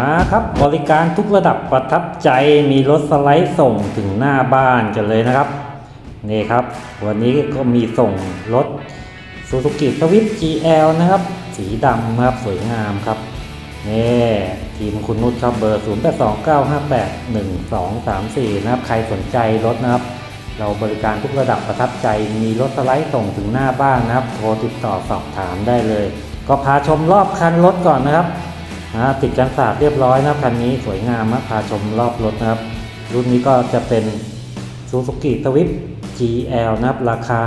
มาครับบริการทุกระดับประทับใจมีรถสไลด์ส่งถึงหน้าบ้านกันเลยนะครับนี่ครับ วันนี้ก็มีส่งรถ Suzuki Swift GL นะครับ สีดำนะครับสวยงามครับนี่ทีมคุณนุชครับเบอร์ 0829581234 นะครับ ใครสนใจรถนะครับ เราบริการทุกระดับประทับใจมีรถสไลด์ส่งถึงหน้าบ้านนะครับ โทรติดต่อสอบถามได้เลย ก็พาชมรอบคันรถก่อนนะครับ นะติดกันสาดเรียบร้อยนะครับคันนี้สวยงามนะพาชมรอบรถนะครับ รุ่นนี้ก็จะเป็น Suzuki Swift GL นะครับ ราคา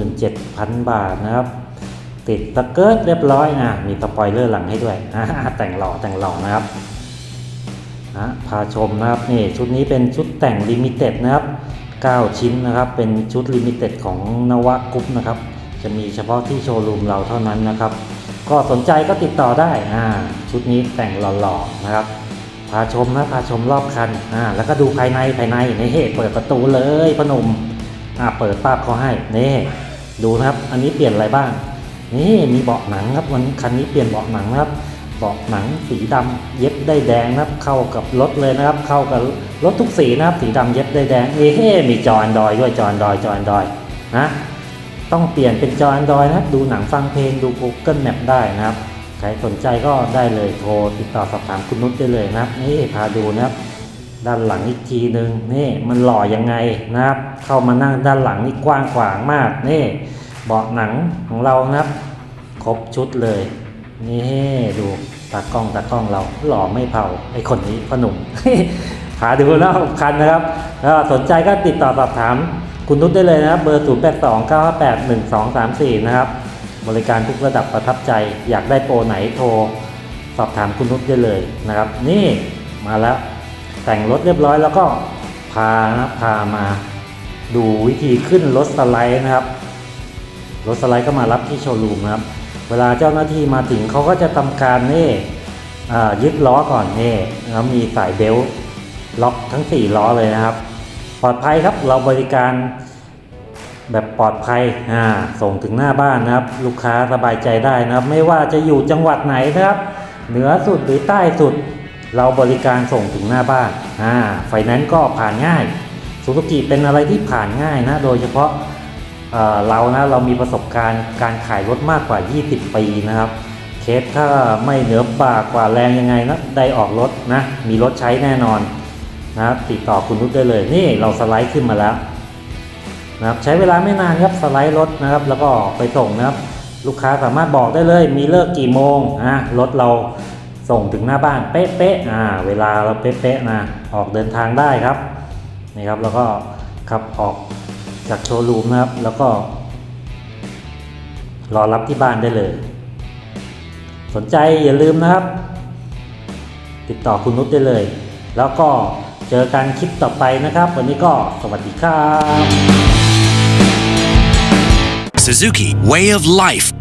567,000 บาทนะครับ ติดสเกิร์ตเรียบร้อยนะมีสปอยเลอร์หลังให้ด้วยแต่งหล่อแต่งหล่อนะครับนะพาชมนะครับนี่ชุดนี้เป็นชุดแต่งลิมิเต็ดนะครับ 9 ชิ้นนะครับ เป็นชุดลิมิเต็ดของนวะกรุ๊ปนะครับ จะมีเฉพาะที่โชว์รูมเราเท่านั้นนะครับ ก็สนใจก็ติดต่อได้อ่าชุดนี้แต่งหล่อๆนะครับ พาชมนะพาชมรอบคันอ่าแล้วก็ดูภายในภายในในเหตุเปิดประตูเลยพนมอ่าเปิดป้าบเขาให้นี่ดูนะครับ อันนี้เปลี่ยนอะไรบ้าง นี่มีเบาะหนังครับวันคันนี้เปลี่ยนเบาะหนังนะครับเบาะหนังสีดำเย็บได้แดงนะครับ เข้ากับรถเลยนะครับ เข้ากับรถทุกสีนะครับ สีดำเย็บได้แดงเอ้มีจอแอนดรอยด้วยจอแอนดรอยจอแอนดรอยนะ ต้องเปลี่ยนเป็นจอแอนดรอยนะครับ ดูหนังฟังเพลงดู Google Map ได้นะครับ ใครสนใจก็ได้เลยโทรติดต่อสอบถามคุณนุชได้เลยนะครับ นี่พาดูนะครับ ด้านหลังอีกทีหนึ่งนี่มันหล่อยังไงนะครับ เข้ามานั่งด้านหลังนี่กว้างขวางมากนี่เบาะหนังของเรานะครับ ครบชุดเลยนี่ดูตากล้องตากล้องเราหล่อไม่เผาไอคนนี้พ่อหนุ่มหาดูแล้วคันนะครับแล้วสนใจก็ติดต่อสอบถาม คุณนุชได้เลยนะครับเบอร์ 0 8 2 9 5 8 1 2 3 4 นะครับ บริการทุกระดับประทับใจ อยากได้โปรไหนโทร สอบถามคุณนุชได้เลยนะครับ นี่มาแล้วแต่งรถเรียบร้อยแล้วก็พานะพามาดูวิธีขึ้นรถสไลด์นะครับ รถสไลด์ก็มารับที่โชว์รูมนะครับ เวลาเจ้าหน้าที่มาถึงเขาก็จะทำการนี่ยึดล้อก่อนนี่แล้วมีสายเบลต์ล็อกทั้ง 4 ล้อเลยนะครับ ปลอดภัยครับเราบริการ แบบปลอดภัยอ่าส่งถึงหน้าบ้านนะครับ ลูกค้าสบายใจได้นะครับ ไม่ว่าจะอยู่จังหวัดไหนนะครับ เหนือสุดหรือใต้สุด เราบริการส่งถึงหน้าบ้านอ่าไฟแนนซ์ก็ผ่านง่ายสุสกิเป็นอะไรที่ผ่านง่ายนะ โดยเฉพาะเออเรานะเรามีประสบการณ์การขายรถมากกว่า 20 ปีนะครับ เคสถ้าไม่เหนือปากกว่าแรงยังไงนะได้ออกรถนะ มีรถใช้แน่นอนนะครับติดต่อคุณนุชได้เลย นี่เราสไลด์ขึ้นมาแล้ว นะครับใช้เวลาไม่นานครับสไลด์รถนะครับ แล้วก็ไปส่งนะครับ ลูกค้าสามารถบอกได้เลย มีเลิกกี่โมงอะรถเราส่งถึงหน้าบ้านเป๊ะๆอ่าเวลาเราเป๊ะๆนะออกเดินทางได้ครับนี่ครับแล้วก็ขับออกจากโชว์รูมนะครับ แล้วก็ รอรับที่บ้านได้เลย สนใจอย่าลืมนะครับ ติดต่อคุณนุชได้เลย แล้วก็เจอกันคลิปต่อไปนะครับ วันนี้ก็สวัสดีครับ Suzuki Way of Life